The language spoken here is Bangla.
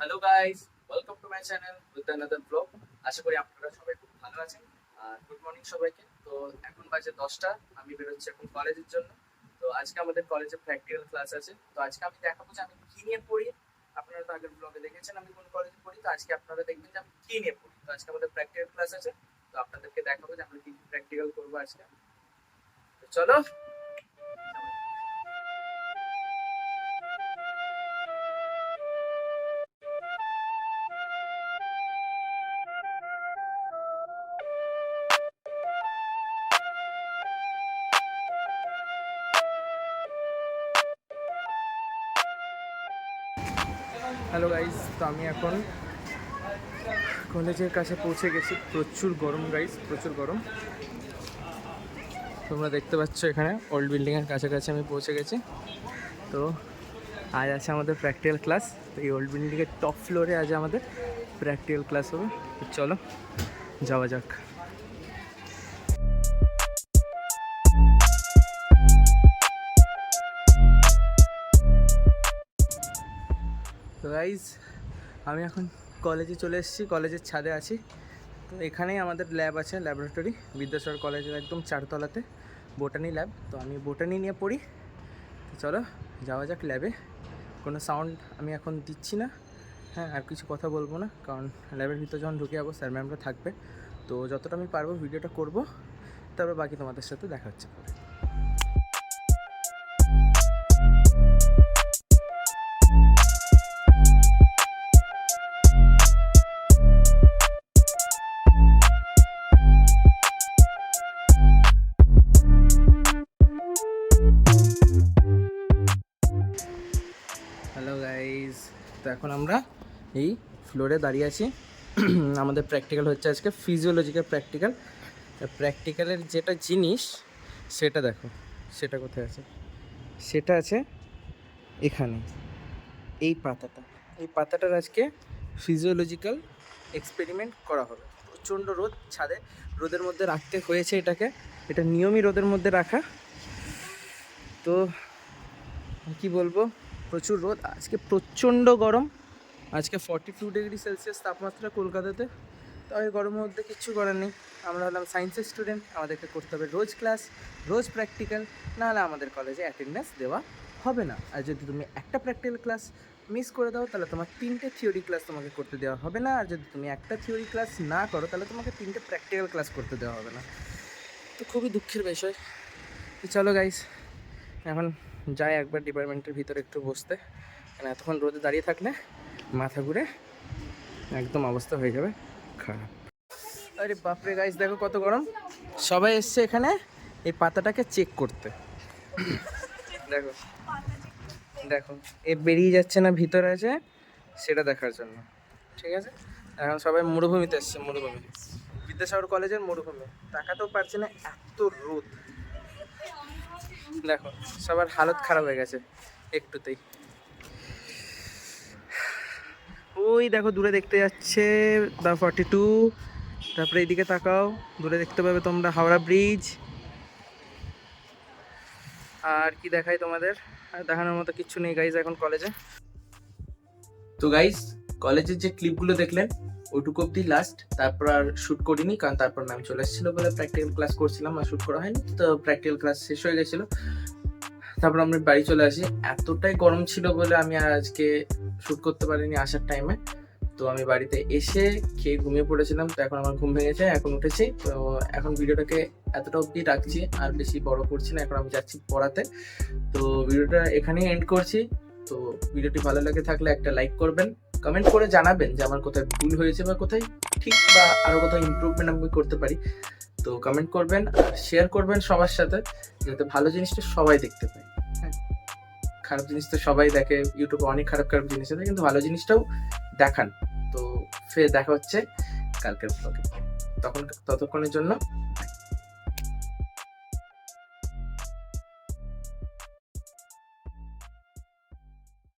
Hello guys welcome to my channel with another blog আশা করি আপনারা সবাই খুব ভালো আছেন। আর গুড মর্নিং সবাইকে। তো এখন বাজে দশটা। আমি বেরোচ্ছি এখন কলেজের জন্য। তো আজকে আমাদের কলেজে প্র্যাকটিক্যাল ক্লাস আছে। তো আজকে আমি দেখাবো যে আমি কি নিয়ে পড়ি। আপনারা তো আগের ব্লগে দেখেছেন আমি কোন কলেজে পড়ি। তো আজকে আপনারা দেখবেন যে আমি কি নিয়ে পড়ি। তো আজকে আমাদের প্র্যাকটিক্যাল ক্লাস আছে। তো আপনাদেরকে দেখাবো যে আমরা কি কি প্র্যাকটিক্যাল করব আজকে। তো চলো হ্যালো গাইস, তো আমি এখন কলেজের কাছে পৌঁছে গেছি। প্রচুর গরম গাইস, প্রচুর গরম। তোমরা দেখতে পাচ্ছ এখানে ওল্ড বিল্ডিংয়ের কাছাকাছি আমি পৌঁছে গেছি। তো আজ আছে আমাদের প্র্যাকটিক্যাল ক্লাস তো এই ওল্ড বিল্ডিংয়ের টপ ফ্লোরে আজ আমাদের প্র্যাকটিক্যাল ক্লাস হবে। চলো, যাওয়া যাক। তো গাইজ আমি এখন কলেজে চলে এসেছি কলেজের ছাদে আছি। তো এখানেই আমাদের ল্যাব আছে ল্যাবরেটরি বিদ্যাসাগর কলেজের একদম চারতলাতে বোটানি ল্যাব তো আমি বোটানি নিয়ে পড়ি। তো চলো, যাওয়া যাক ল্যাবে কোনো সাউন্ড আমি এখন দিচ্ছি না। হ্যাঁ আর কিছু কথা বলব না, কারণ ল্যাবের ভিতর যখন ঢুকে যাব স্যার ম্যামরা থাকবে। তো যতটা আমি পারব ভিডিওটা করব। তারপর বাকি তোমাদের সাথে দেখা হচ্ছে। পরে হ্যালো গাইজ তো এখন আমরা এই ফ্লোরে দাঁড়িয়ে আছি। আমাদের প্র্যাকটিক্যাল হচ্ছে আজকে ফিজিওলজিক্যাল প্র্যাকটিক্যাল প্র্যাকটিক্যালের যেটা জিনিস, সেটা দেখো, সেটা কোথায় আছে? সেটা আছে এখানে, এই পাতাটা। এই পাতাটার আজকে ফিজিওলজিক্যাল এক্সপেরিমেন্ট করা হবে। প্রচণ্ড রোদ ছাদে, রোদের মধ্যে রাখতে হয়েছে এটাকে। এটা নিয়মই রোদের মধ্যে রাখা। তো কি বলব? প্রচুর রোদ, আজকে প্রচণ্ড গরম। আজকে ফর্টি টু ডিগ্রি সেলসিয়াস তাপমাত্রা কলকাতাতে। তো এই গরমের মধ্যে কিচ্ছু করার নেই। আমরা হলাম সায়েন্সের স্টুডেন্ট আমাদেরকে করতে হবে রোজ ক্লাস রোজ প্র্যাকটিক্যাল নাহলে আমাদের কলেজে অ্যাটেন্ডেন্স দেওয়া হবে না। আর যদি তুমি একটা প্র্যাকটিক্যাল ক্লাস মিস করে দাও, তাহলে তোমার তিনটে থিওরি ক্লাস তোমাকে করতে দেওয়া হবে না। আর যদি তুমি একটা থিওরি ক্লাস না করো, তাহলে তোমাকে তিনটে প্র্যাকটিক্যাল ক্লাস করতে দেওয়া হবে না। তো খুবই দুঃখের বিষয়। তো চলো গাইস এখন যাই একবার ডিপার্টমেন্টের ভিতরে একটু বসতে। কারণ এতক্ষণ রোদে দাঁড়িয়ে থাকলে মাথা ঘুরে একদম অবস্থা হয়ে যাবে। খারাপ। আরে বাপরে গাইস দেখো কত গরম। সবাই এসছে এখানে এই পাতাটাকে চেক করতে। দেখো। দেখো, এ বেরিয়ে যাচ্ছে না, ভিতরে আছে, সেটা দেখার জন্য। ঠিক আছে? এখন সবাই মরুভূমিতে এসছে, মরুভূমি। বিদ্যাসাগর কলেজের মরুভূমি। তাকাতেও পারছে না, এত রোদ। দেখো, সবার হালত খারাপ হয়ে গেছে একটুতেই। ওই দেখো, দূরে দেখতে যাচ্ছে দা ফর্টি টু তারপরে এইদিকে তাকাও, দূরে দেখতে পাবে তোমরা হাওড়া ব্রিজ আর কি দেখাই তোমাদের? আর দেখানোর মতো কিচ্ছু নেই গাইজ এখন কলেজে তো গাইজ কলেজের যে ক্লিপগুলো দেখলেন ওইটুকু অব্দি লাস্ট তারপর আর শ্যুট করিনি, কারণ তারপর ম্যাম চলে এসেছিল বলে প্র্যাকটিক্যাল ক্লাস করছিলাম আর শ্যুট করা হয়নি, তো প্র্যাকটিক্যাল ক্লাস শেষ হয়ে গেছিল। তারপর আমরা বাড়ি চলে আসি। এতটাই গরম ছিল বলে আমি আর আজকে শ্যুট করতে পারিনি আসার টাইমে তো আমি বাড়িতে এসে খেয়ে ঘুমিয়ে পড়েছিলাম, তো এখন আমার ঘুম ভেঙেছে, এখন উঠেছি। তো এখন ভিডিওটাকে এতটা অবধি রাখছি, আর বেশি বড় করছি না, এখন আমি যাচ্ছি পড়াতে। তো ভিডিওটা এখানেই এন্ড করছি। তো ভিডিওটি ভালো লাগে থাকলে একটা লাইক করবেন। কমেন্ট করে জানাবেন যে আমার কোথায় ভুল হয়েছে বা কোথায় ঠিক বা আরও কোথাও ইমপ্রুভমেন্ট আমি করতে পারি। তো কমেন্ট করবেন আর শেয়ার করবেন সবার সাথে, যাতে ভালো জিনিসটা সবাই দেখতে পায়। হ্যাঁ খারাপ জিনিস তো সবাই দেখে ইউটিউবে অনেক খারাপ খারাপ জিনিস আছে, কিন্তু ভালো জিনিসটাও দেখান। তো ফের দেখা হচ্ছে কালকের ব্লগে তখন ততক্ষণের জন্য.